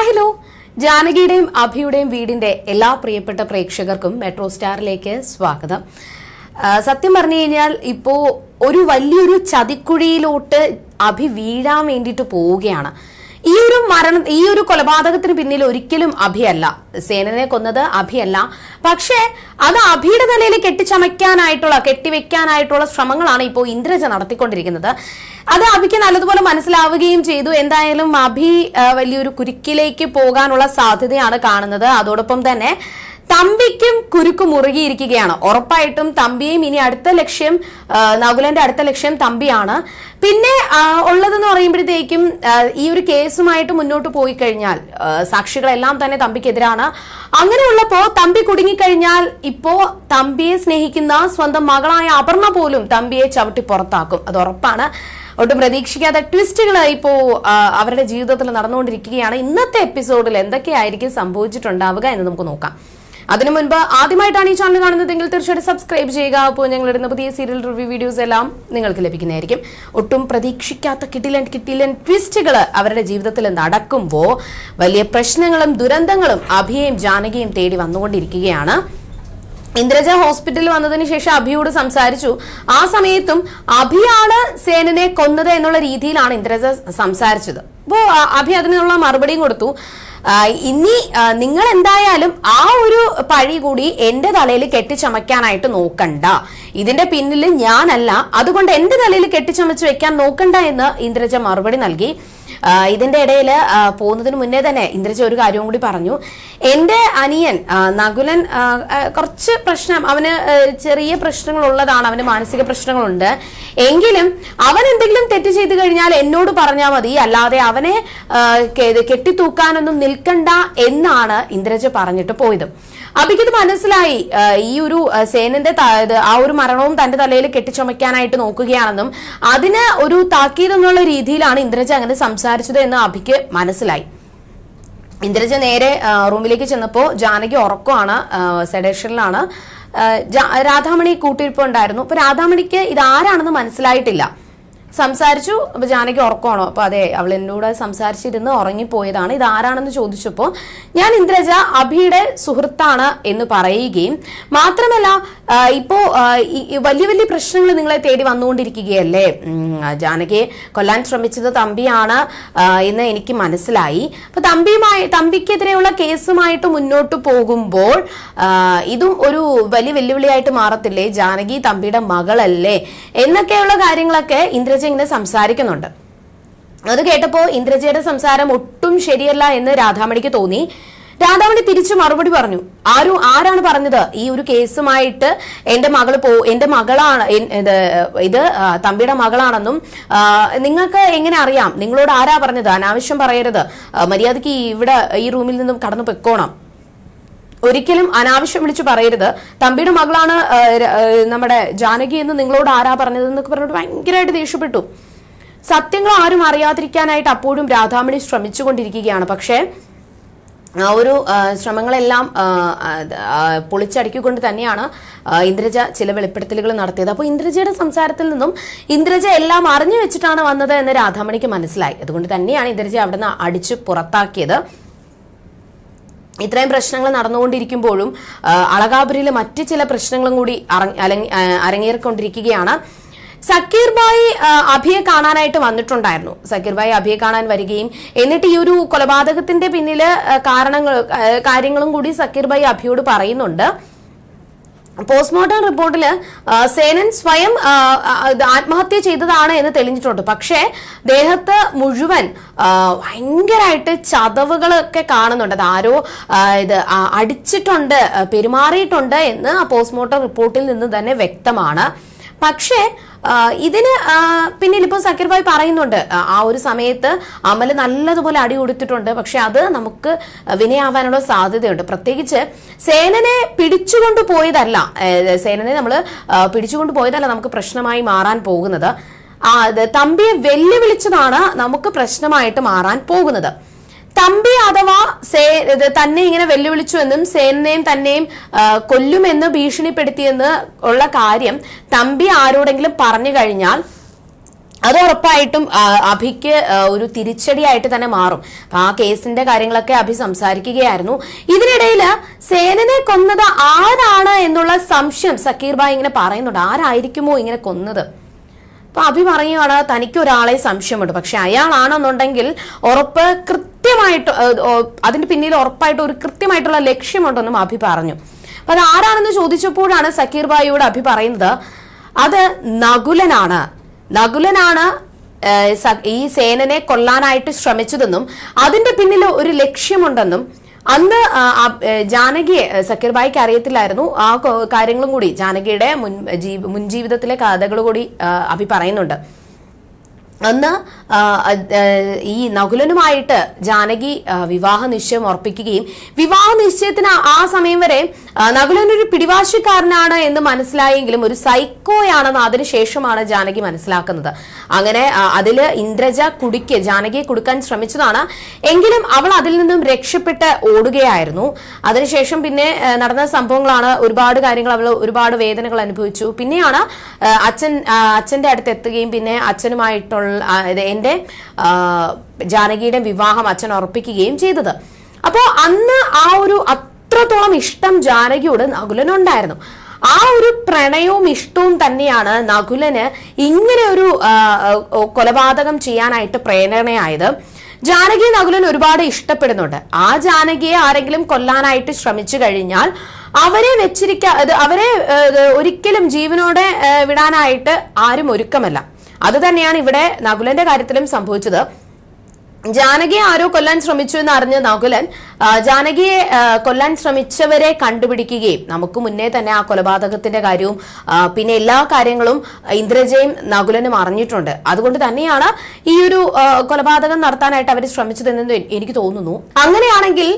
Hi ജാനകിയുടെയും അഭിയുടെയും വീടിന്റെ എല്ലാ പ്രിയപ്പെട്ട പ്രേക്ഷകർക്കും മെട്രോ സ്റ്റാറിലേക്ക് സ്വാഗതം. സത്യം പറഞ്ഞു കഴിഞ്ഞാൽ ഇപ്പോ ഒരു വലിയൊരു ചതിക്കുഴിയിലോട്ട് അഭി വീഴാൻ വേണ്ടിയിട്ട് പോവുകയാണ്. ഈ ഒരു മരണം ഈ ഒരു കൊലപാതകത്തിന് പിന്നിൽ ഒരിക്കലും അഭിയല്ല. സേനനെ കൊന്നത് അഭിയല്ല. പക്ഷേ അത് അഭിയുടെ നിലയിൽ കെട്ടിച്ചമയ്ക്കാനായിട്ടുള്ള കെട്ടിവെക്കാനായിട്ടുള്ള ശ്രമങ്ങളാണ് ഇപ്പോൾ ഇന്ദ്രജ നടത്തിക്കൊണ്ടിരിക്കുന്നത്. അത് അഭിക്ക് നല്ലതുപോലെ മനസ്സിലാവുകയും ചെയ്തു. എന്തായാലും അഭി വലിയൊരു കുരുക്കിലേക്ക് പോകാനുള്ള സാധ്യതയാണ് കാണുന്നത്. അതോടൊപ്പം തന്നെ തമ്പിക്കും കുരുക്ക് മുറുകിയിരിക്കുകയാണ്. ഉറപ്പായിട്ടും തമ്പിയും ഇനി അടുത്ത ലക്ഷ്യം നകുലന്റെ അടുത്ത ലക്ഷ്യം തമ്പിയാണ്. പിന്നെ ഉള്ളതെന്ന് പറയുമ്പോഴത്തേക്കും ഈ ഒരു കേസുമായിട്ട് മുന്നോട്ട് പോയി കഴിഞ്ഞാൽ സാക്ഷികളെല്ലാം തന്നെ തമ്പിക്കെതിരാണ്. അങ്ങനെയുള്ളപ്പോ തമ്പി കുടുങ്ങിക്കഴിഞ്ഞാൽ ഇപ്പോ തമ്പിയെ സ്നേഹിക്കുന്ന സ്വന്തം മകളായ അപർണ പോലും തമ്പിയെ ചവിട്ടി പുറത്താക്കും. അത് ഉറപ്പാണ്. ഒട്ടും പ്രതീക്ഷിക്കാത്ത ട്വിസ്റ്റുകൾ ഇപ്പോ അവരുടെ ജീവിതത്തിൽ നടന്നുകൊണ്ടിരിക്കുകയാണ്. ഇന്നത്തെ എപ്പിസോഡിൽ എന്തൊക്കെയായിരിക്കും സംഭവിച്ചിട്ടുണ്ടാവുക എന്ന് നമുക്ക് നോക്കാം. അതിനു മുൻപ് ആദ്യമായിട്ടാണ് ഈ ചാനൽ കാണുന്നതെങ്കിൽ തീർച്ചയായിട്ടും സബ്സ്ക്രൈബ് ചെയ്യുക. അപ്പോൾ ഞങ്ങൾ ഇടുന്ന പുതിയ സീരിയൽ റിവ്യൂ വീഡിയോസ് എല്ലാം നിങ്ങൾക്ക് ലഭിക്കുന്നതായിരിക്കും. ഒട്ടും പ്രതീക്ഷിക്കാത്ത കിട്ടിലൻ കിട്ടിലൻ ട്വിസ്റ്റുകൾ അവരുടെ ജീവിതത്തിൽ നടക്കുമ്പോൾ വലിയ പ്രശ്നങ്ങളും ദുരന്തങ്ങളും അഭിയയും ജാനകിയും തേടി വന്നുകൊണ്ടിരിക്കുകയാണ്. ഇന്ദ്രജ ഹോസ്പിറ്റലിൽ വന്നതിന് ശേഷം അഭിയോട് സംസാരിച്ചു. ആ സമയത്തും അഭിയാണ് സേനനെ കൊന്നത് എന്നുള്ള രീതിയിലാണ് ഇന്ദ്രജ സംസാരിച്ചത്. അപ്പോ ആ, അഭി അതിനുള്ള മറുപടിയും കൊടുത്തു. ഇനി നിങ്ങൾ എന്തായാലും ആ ഒരു പഴി കൂടി എന്റെ തലയിൽ കെട്ടിച്ചമയ്ക്കാനായിട്ട് നോക്കണ്ട. ഇതിന്റെ പിന്നിൽ ഞാനല്ല. അതുകൊണ്ട് എന്റെ തലയിൽ കെട്ടിച്ചമച്ച് വെക്കാൻ നോക്കണ്ട എന്ന് ഇന്ദ്രജ മറുപടി നൽകി. ഇതിന്റെ ഇടയിൽ പോകുന്നതിന് മുന്നേ തന്നെ ഇന്ദ്രജ ഒരു കാര്യവും കൂടി പറഞ്ഞു. എന്റെ അനിയൻ നകുലൻ കുറച്ച് പ്രശ്നം അവന് ചെറിയ പ്രശ്നങ്ങൾ ഉള്ളതാണ് അവന് മാനസിക പ്രശ്നങ്ങളുണ്ട്. എങ്കിലും അവൻ എന്തെങ്കിലും തെറ്റ് ചെയ്തു കഴിഞ്ഞാൽ എന്നോട് പറഞ്ഞാൽ മതി. അല്ലാതെ അവനെ കെട്ടിത്തൂക്കാനൊന്നും നിൽക്കണ്ട എന്നാണ് ഇന്ദ്രജ പറഞ്ഞിട്ട് പോയത്. അബിക്കിത് മനസ്സിലായി. ഈ ഒരു സേനന്റെ ആ ഒരു മരണവും തന്റെ തലയിൽ കെട്ടിച്ചുമയ്ക്കാനായിട്ട് നോക്കുകയാണെന്നും അതിന് ഒരു താക്കീത് എന്നുള്ള രീതിയിലാണ് ഇന്ദ്രജ അങ്ങനെ സംസാരിച്ചത്. എന്ന് അഭിക്ക് മനസ്സിലായി. ഇന്ദ്രജ നേരെ റൂമിലേക്ക് ചെന്നപ്പോൾ ജാനകി ഉറക്കമാണ് സെഡേഷനിലാണ്. രാധാമണി കൂട്ടിരിപ്പുണ്ടായിരുന്നു. അപ്പൊ രാധാമണിക്ക് ഇത് ആരാണെന്ന് മനസ്സിലായിട്ടില്ല. സംസാരിച്ചു. അപ്പൊ ജാനകി ഉറക്കമാണോ? അപ്പൊ അതെ അവൾ എന്നോട് സംസാരിച്ചിരുന്ന് ഉറങ്ങിപ്പോയതാണ്. ഇത് ആരാണെന്ന് ചോദിച്ചപ്പോൾ ഞാൻ ഇന്ദ്രജ അഭിയുടെ സുഹൃത്താണ് എന്ന് പറയുകയും മാത്രമല്ല ഇപ്പോ വലിയ വലിയ പ്രശ്നങ്ങൾ നിങ്ങളെ തേടി വന്നുകൊണ്ടിരിക്കുകയല്ലേ? ജാനകിയെ കൊല്ലാൻ ശ്രമിച്ചത് തമ്പിയാണ് എന്ന് എനിക്ക് മനസ്സിലായി. അപ്പൊ തമ്പിയുമായി തമ്പിക്കെതിരെയുള്ള കേസുമായിട്ട് മുന്നോട്ട് പോകുമ്പോൾ ഇതും ഒരു വലിയ വെല്ലുവിളിയായിട്ട് മാറത്തില്ലേ? ജാനകി തമ്പിയുടെ മകളല്ലേ? എന്നൊക്കെയുള്ള കാര്യങ്ങളൊക്കെ ഇന്ദ്രജ ഇങ്ങനെ സംസാരിക്കുന്നുണ്ട്. അത് കേട്ടപ്പോ ഇന്ദ്രജയുടെ സംസാരം ഒട്ടും ശരിയല്ല എന്ന് രാധാമണിക്ക് തോന്നി. രാധാമണി തിരിച്ചു മറുപടി പറഞ്ഞു. ആരും ആരാണ് പറഞ്ഞത്? ഈ ഒരു കേസുമായിട്ട് എന്റെ മകൾ പോ എന്റെ മകളാണ് ഇത് തമ്പിയുടെ മകളാണെന്നും നിങ്ങൾക്ക് എങ്ങനെ അറിയാം? നിങ്ങളോട് ആരാ പറഞ്ഞത്? അനാവശ്യം പറയരുത്. മര്യാദയ്ക്ക് ഇവിടെ ഈ റൂമിൽ നിന്നും കടന്നു പൊക്കോണം ഒരിക്കലും അനാവശ്യം വിളിച്ചു പറയരുത്. തമ്പിയുടെ മകളാണ് നമ്മുടെ ജാനകി എന്ന് നിങ്ങളോട് ആരാ പറഞ്ഞത് എന്നൊക്കെ പറഞ്ഞിട്ട് ഭയങ്കരമായിട്ട് ദേഷ്യപ്പെട്ടു. സത്യങ്ങൾ ആരും അറിയാതിരിക്കാനായിട്ട് അപ്പോഴും രാധാമണി ശ്രമിച്ചുകൊണ്ടിരിക്കുകയാണ്. പക്ഷേ ആ ഒരു ശ്രമങ്ങളെല്ലാം പൊളിച്ചടുക്കിക്കൊണ്ട് തന്നെയാണ് ഇന്ദ്രജ ചില വെളിപ്പെടുത്തലുകൾ നടത്തിയത്. അപ്പോൾ ഇന്ദ്രജയുടെ സംസാരത്തിൽ നിന്നും ഇന്ദ്രജ എല്ലാം അറിഞ്ഞു വെച്ചിട്ടാണ് വന്നത് എന്ന് രാധാമണിക്ക് മനസ്സിലായി. അതുകൊണ്ട് തന്നെയാണ് ഇന്ദ്രജ അവിടുന്ന് അടിച്ച് പുറത്താക്കിയത്. ഇത്രയും പ്രശ്നങ്ങൾ നടന്നുകൊണ്ടിരിക്കുമ്പോഴും അളകാപുരിയിലെ മറ്റ് ചില പ്രശ്നങ്ങളും കൂടി അരങ്ങേറിക്കൊണ്ടിരിക്കുകയാണ്. സക്കീർ ബായി അഭിയെ കാണാനായിട്ട് വന്നിട്ടുണ്ടായിരുന്നു. സക്കീർ ബായി അഭിയെ കാണാൻ വരികയും എന്നിട്ട് ഈ ഒരു കൊലപാതകത്തിന്റെ പിന്നിൽ കാരണങ്ങൾ കാര്യങ്ങളും കൂടി സക്കീർ ബായി അഭിയോട് പറയുന്നുണ്ട്. പോസ്റ്റ്മോർട്ടം റിപ്പോർട്ടിൽ സേനൻ സ്വയം ആത്മഹത്യ ചെയ്തതാണ് എന്ന് തെളിഞ്ഞിട്ടുണ്ട്. പക്ഷേ ദേഹത്ത് മുഴുവൻ ഭയങ്കരമായിട്ട് ചതവുകളൊക്കെ കാണുന്നുണ്ട്. അത് ആരോ ഇത് അടിച്ചിട്ടുണ്ട് പെരുമാറിയിട്ടുണ്ട് എന്ന് ആ പോസ്റ്റ്മോർട്ടം റിപ്പോർട്ടിൽ നിന്ന് തന്നെ വ്യക്തമാണ്. പക്ഷേ ഇതിന് പിന്നെ ഇപ്പോൾ സക്കീർ ഭായ് പറയുന്നുണ്ട് ആ, ഒരു സമയത്ത് അമൽ നല്ലതുപോലെ അടി കൊടുത്തിട്ടുണ്ട് പക്ഷെ അത് നമുക്ക് വിനയാവാനുള്ള സാധ്യതയുണ്ട്. പ്രത്യേകിച്ച് സേനനെ പിടിച്ചുകൊണ്ട് പോയതല്ല സേനനെ നമ്മൾ പിടിച്ചുകൊണ്ട് പോയതല്ല നമുക്ക് പ്രശ്നമായി മാറാൻ പോകുന്നത്. തമ്പിയെ വെല്ലുവിളിച്ചതാണ് നമുക്ക് പ്രശ്നമായിട്ട് മാറാൻ പോകുന്നത്. തമ്പി അഥവാ സേ തന്നെ ഇങ്ങനെ വെല്ലുവിളിച്ചു എന്നും സേനനെയും തന്നെയും കൊല്ലുമെന്ന് ഭീഷണിപ്പെടുത്തിയെന്ന് ഉള്ള കാര്യം തമ്പി ആരോടെങ്കിലും പറഞ്ഞു കഴിഞ്ഞാൽ അത് ഉറപ്പായിട്ടും അഭിക്ക് ഒരു തിരിച്ചടിയായിട്ട് തന്നെ മാറും. ആ കേസിന്റെ കാര്യങ്ങളൊക്കെ അഭി സംസാരിക്കുകയായിരുന്നു. ഇതിനിടയിൽ സേനനെ കൊന്നത് ആരാണ് എന്നുള്ള സംശയം സക്കീർ ബായ് ഇങ്ങനെ പറയുന്നുണ്ട്. ആരായിരിക്കുമോ ഇങ്ങനെ കൊന്നത്? അപ്പൊ അഭി പറയുകയാണ് തനിക്ക് ഒരാളെ സംശയമുണ്ട്. പക്ഷെ അയാളാണെന്നുണ്ടെങ്കിൽ ഉറപ്പ് കൃത്യമായിട്ട് അതിന് അതിന്റെ പിന്നിൽ ഉറപ്പായിട്ട് ഒരു കൃത്യമായിട്ടുള്ള ലക്ഷ്യമുണ്ടെന്നും അഭി പറഞ്ഞു. അപ്പൊ അത് ആരാണെന്ന് ചോദിച്ചപ്പോഴാണ് സക്കീർ ബായിയോട് അഭി പറയുന്നത് അത് നകുലനാണ്. നകുലനാണ് ഈ സേനനെ കൊല്ലാനായിട്ട് ശ്രമിച്ചതെന്നും അതിന്റെ പിന്നിൽ ഒരു ലക്ഷ്യമുണ്ടെന്നും അന്ന് ജാനകിയെ ഏ, സക്കീർ ഭായിക്ക് അറിയത്തില്ലായിരുന്നു. ആ കാര്യങ്ങളും കൂടി ജാനകിയുടെ മുൻ മുൻ ജീവിതത്തിലെ കഥകൾ കൂടി അഭി പറയുന്നുണ്ട്. അന്ന് ഈ നകുലനുമായിട്ട് ജാനകി വിവാഹ നിശ്ചയം ഉറപ്പിക്കുകയും വിവാഹ നിശ്ചയത്തിന് ആ സമയം വരെ നകുലൻ ഒരു പിടിവാശിക്കാരനാണ് എന്ന് മനസ്സിലായെങ്കിലും ഒരു സൈക്കോയാണെന്ന് അതിനുശേഷമാണ് ജാനകി മനസ്സിലാക്കുന്നത്. അങ്ങനെ അതിൽ ഇന്ദ്രജ കുടിക്ക് ജാനകിയെ കൊടുക്കാൻ ശ്രമിച്ചതാണ്. എങ്കിലും അവൾ അതിൽ നിന്നും രക്ഷപ്പെട്ട് ഓടുകയായിരുന്നു. അതിനുശേഷം പിന്നെ നടന്ന സംഭവങ്ങളാണ് ഒരുപാട് കാര്യങ്ങൾ അവൾ ഒരുപാട് വേദനകൾ അനുഭവിച്ചു. പിന്നെയാണ് അച്ഛൻ അച്ഛന്റെ അടുത്ത് എത്തുകയും പിന്നെ അച്ഛനുമായിട്ടുള്ള എന്റെ ജാനകിയുടെ വിവാഹം അച്ഛൻ ഉറപ്പിക്കുകയും ചെയ്തത്. അപ്പോ അന്ന് ആ ഒരു അത്രത്തോളം ഇഷ്ടം ജാനകിയോട് നകുലനുണ്ടായിരുന്നു. ആ ഒരു പ്രണയവും ഇഷ്ടവും തന്നെയാണ് നകുലന് ഇങ്ങനെ ഒരു കൊലപാതകം ചെയ്യാനായിട്ട് പ്രേരണയായത്. ജാനകി നകുലൻ ഒരുപാട് ഇഷ്ടപ്പെടുന്നുണ്ട്. ആ ജാനകിയെ ആരെങ്കിലും കൊല്ലാനായിട്ട് ശ്രമിച്ചു കഴിഞ്ഞാൽ അവരെ വെച്ചിരിക്ക അവരെ ഒരിക്കലും ജീവനോടെ വിടാനായിട്ട് ആരും ഒരുക്കമല്ല. അത് തന്നെയാണ് ഇവിടെ നകുലന്റെ കാര്യത്തിലും സംഭവിച്ചത്. ജാനകിയെ ആരോ കൊല്ലാൻ ശ്രമിച്ചു എന്ന് അറിഞ്ഞ നകുലൻ ജാനകിയെ കൊല്ലാൻ ശ്രമിച്ചവരെ കണ്ടുപിടിക്കുകയും നമുക്ക് മുന്നേ തന്നെ ആ കൊലപാതകത്തിന്റെ കാര്യവും പിന്നെ എല്ലാ കാര്യങ്ങളും ഇന്ദ്രജയും നകുലനും അറിഞ്ഞിട്ടുണ്ട്. അതുകൊണ്ട് തന്നെയാണ് ഈ ഒരു കൊലപാതകം നടത്താനായിട്ട് അവർ ശ്രമിച്ചതെന്ന് എനിക്ക് തോന്നുന്നു. അങ്ങനെയാണെങ്കിൽ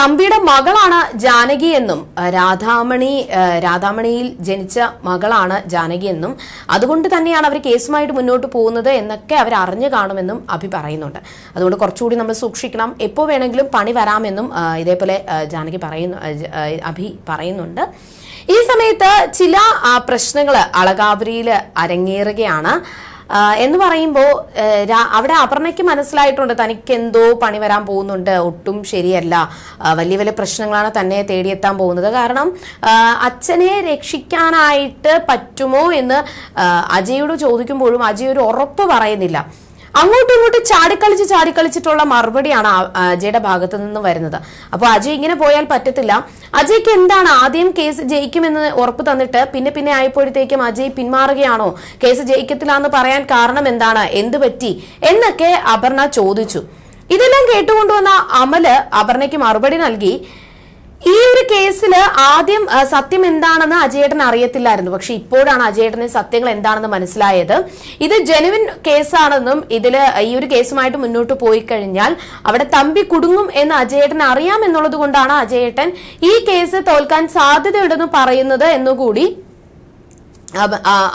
തമ്പിയുടെ മകളാണ് ജാനകി എന്നും രാധാമണി രാധാമണിയിൽ ജനിച്ച മകളാണ് ജാനകി എന്നും അതുകൊണ്ട് തന്നെയാണ് അവർ കേസുമായിട്ട് മുന്നോട്ട് പോകുന്നത് എന്നൊക്കെ അവർ അറിഞ്ഞു കാണുമെന്നും അഭി പറയുന്നുണ്ട്. അതുകൊണ്ട് കുറച്ചുകൂടി നമ്മൾ സൂക്ഷിക്കണം. എപ്പോ വേണമെങ്കിലും പണി വരാമെന്നും ആ, ഇതേപോലെ ജാനകി പറയുന്നു അഭി പറയുന്നുണ്ട്. ഈ സമയത്ത് ചില പ്രശ്നങ്ങൾ അളകാവരിയിൽ അരങ്ങേറുകയാണ്. എന്ന് പറയുമ്പോൾ അവിടെ അപർണയ്ക്ക് മനസ്സിലായിട്ടുണ്ട് തനിക്ക് എന്തോ പണി വരാൻ പോകുന്നുണ്ട് ഒട്ടും ശരിയല്ല. വലിയ വലിയ പ്രശ്നങ്ങളാണ് തന്നെ തേടിയെത്താൻ പോകുന്നത്. കാരണം അച്ഛനെ രക്ഷിക്കാനായിട്ട് പറ്റുമോ എന്ന് അജയോട് ചോദിക്കുമ്പോഴും അജയ് ഒരു ഉറപ്പ് പറയുന്നില്ല. അങ്ങോട്ടും ഇങ്ങോട്ടും ചാടിക്കളിച്ച് ചാടിക്കളിച്ചിട്ടുള്ള മറുപടിയാണ് അജയുടെ ഭാഗത്തു നിന്ന് വരുന്നത്. അപ്പോൾ അജയ് ഇങ്ങനെ പോയാൽ പറ്റത്തില്ല. അജയ്ക്ക് എന്താണ് ആദ്യം കേസ് ജയിക്കുമെന്ന് ഉറപ്പ് തന്നിട്ട് പിന്നെ പിന്നെ ആയപ്പോഴത്തേക്കും അജയ് പിന്മാറുകയാണോ? കേസ് ജയിക്കത്തില്ല എന്ന് പറയാൻ കാരണം എന്താണ്? എന്ത് പറ്റി? എന്നൊക്കെ അപർണ ചോദിച്ചു. ഇതെല്ലാം കേട്ടുകൊണ്ടുവന്ന അമൽ അപർണയ്ക്ക് മറുപടി നൽകി. ഈ ഒരു കേസിൽ ആദ്യം സത്യം എന്താണെന്ന് അജയേട്ടൻ അറിയത്തില്ലായിരുന്നു. പക്ഷെ ഇപ്പോഴാണ് അജയേട്ടന് സത്യങ്ങൾ എന്താണെന്ന് മനസ്സിലായത്. ഇത് ജനുവിൻ കേസാണെന്നും ഇതിൽ ഈ ഒരു കേസുമായിട്ട് മുന്നോട്ട് പോയി കഴിഞ്ഞാൽ അവിടെ തമ്പി കുടുങ്ങും എന്ന് അജയേട്ടൻ അറിയാം എന്നുള്ളത് കൊണ്ടാണ് അജയേട്ടൻ ഈ കേസ് തോൽക്കാൻ സാധ്യതയുണ്ടെന്ന് പറയുന്നത് എന്നുകൂടി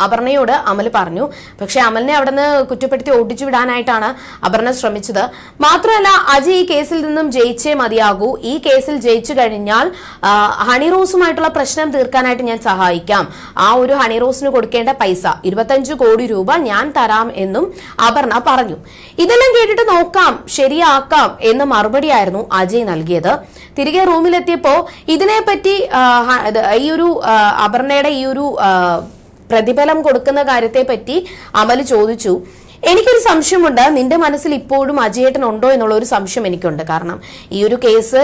അപർണയോട് അമൽ പറഞ്ഞു. പക്ഷെ അമലിനെ അവിടെ നിന്ന് കുറ്റപ്പെടുത്തി ഓടിച്ചു വിടാനായിട്ടാണ് അപർണ ശ്രമിച്ചത്. മാത്രമല്ല അജി ഈ കേസിൽ നിന്നും ജയിച്ചേ മതിയാകൂ. ഈ കേസിൽ ജയിച്ചു കഴിഞ്ഞാൽ ഹണി റോസുമായിട്ടുള്ള പ്രശ്നം തീർക്കാനായിട്ട് ഞാൻ സഹായിക്കാം. ആ ഒരു ഹണി റോസിന് കൊടുക്കേണ്ട പൈസ ഇരുപത്തഞ്ച് കോടി രൂപ ഞാൻ തരാം എന്നും അപർണ പറഞ്ഞു. ഇതെല്ലാം കേട്ടിട്ട് നോക്കാം ശരിയാക്കാം എന്ന മറുപടിയായിരുന്നു അജയ് നൽകിയത്. തിരികെ റൂമിലെത്തിയപ്പോ ഇതിനെപ്പറ്റി ഈ ഒരു അപർണയുടെ ഈ ഒരു പ്രതിഫലം കൊടുക്കുന്ന കാര്യത്തെ പറ്റി അമൽ ചോദിച്ചു. എനിക്കൊരു സംശയമുണ്ട്. നിന്റെ മനസ്സിൽ ഇപ്പോഴും അജയേട്ടൻ ഉണ്ടോ എന്നുള്ള ഒരു സംശയം എനിക്കുണ്ട്. കാരണം ഈ ഒരു കേസ്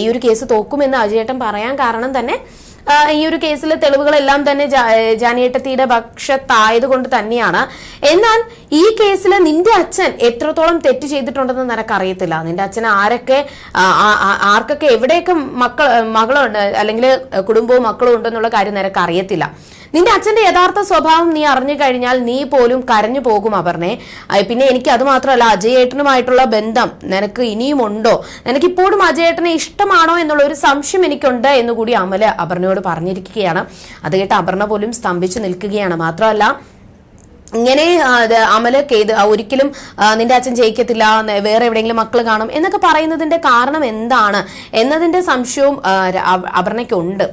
ഈ ഒരു കേസ് തോക്കുമെന്ന് അജയേട്ടൻ പറയാൻ കാരണം തന്നെ ഈ ഒരു കേസിലെ തെളിവുകളെല്ലാം തന്നെ ജാനിയേട്ടത്തിയുടെ പക്ഷത്തായത് കൊണ്ട് തന്നെയാണ്. എന്നാൽ ഈ കേസിൽ നിന്റെ അച്ഛൻ എത്രത്തോളം തെറ്റ് ചെയ്തിട്ടുണ്ടെന്ന് നിനക്ക് അറിയത്തില്ല നിന്റെ അച്ഛൻ ആരൊക്കെ ആർക്കൊക്കെ എവിടെയൊക്കെ മക്കൾ മകളുണ്ട് അല്ലെങ്കിൽ കുടുംബവും മക്കളും ഉണ്ടെന്നുള്ള കാര്യം നിനക്ക് അറിയത്തില്ല നിന്റെ അച്ഛന്റെ യഥാർത്ഥ സ്വഭാവം നീ അറിഞ്ഞു കഴിഞ്ഞാൽ നീ പോലും കരഞ്ഞു പോകും അപർണെ. പിന്നെ എനിക്ക് അത് മാത്രമല്ല അജയേട്ടനുമായിട്ടുള്ള ബന്ധം നിനക്ക് ഇനിയും ഉണ്ടോ? നിനക്ക് ഇപ്പോഴും അജയേട്ടനെ ഇഷ്ടമാണോ എന്നുള്ള ഒരു സംശയം എനിക്കുണ്ട് എന്ന് കൂടി അമല അപർണയോട് പറഞ്ഞിരിക്കുകയാണ്. അത് കേട്ട് അപർണ പോലും സ്തംഭിച്ചു നിൽക്കുകയാണ്. മാത്രമല്ല ഇങ്ങനെ അമല കെയ്ത് ഒരിക്കലും നിന്റെ അച്ഛൻ ജയിക്കത്തില്ല വേറെ എവിടെയെങ്കിലും മക്കൾ കാണും എന്നൊക്കെ പറയുന്നതിന്റെ കാരണം എന്താണ് എന്നതിന്റെ സംശയവും അപർണയ്ക്കുണ്ട്.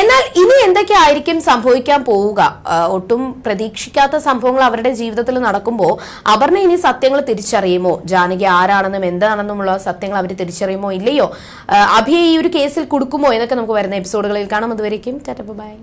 എന്നാൽ ഇനി എന്തൊക്കെ ആയിരിക്കും സംഭവിക്കാൻ പോവുക? ഒട്ടും പ്രതീക്ഷിക്കാത്ത സംഭവങ്ങൾ അവരുടെ ജീവിതത്തിൽ നടക്കുമ്പോൾ അപർണ ഇനി സത്യങ്ങൾ തിരിച്ചറിയുമോ? ജാനകി ആരാണെന്നും എന്താണെന്നുമുള്ള സത്യങ്ങൾ അവർ തിരിച്ചറിയുമോ ഇല്ലയോ? അഭിയെ ഈ ഒരു കേസിൽ കൊടുക്കുമോ എന്നൊക്കെ നമുക്ക് വരുന്ന എപ്പിസോഡുകളിൽ കാണാം. അതുവരേക്കും ബൈ.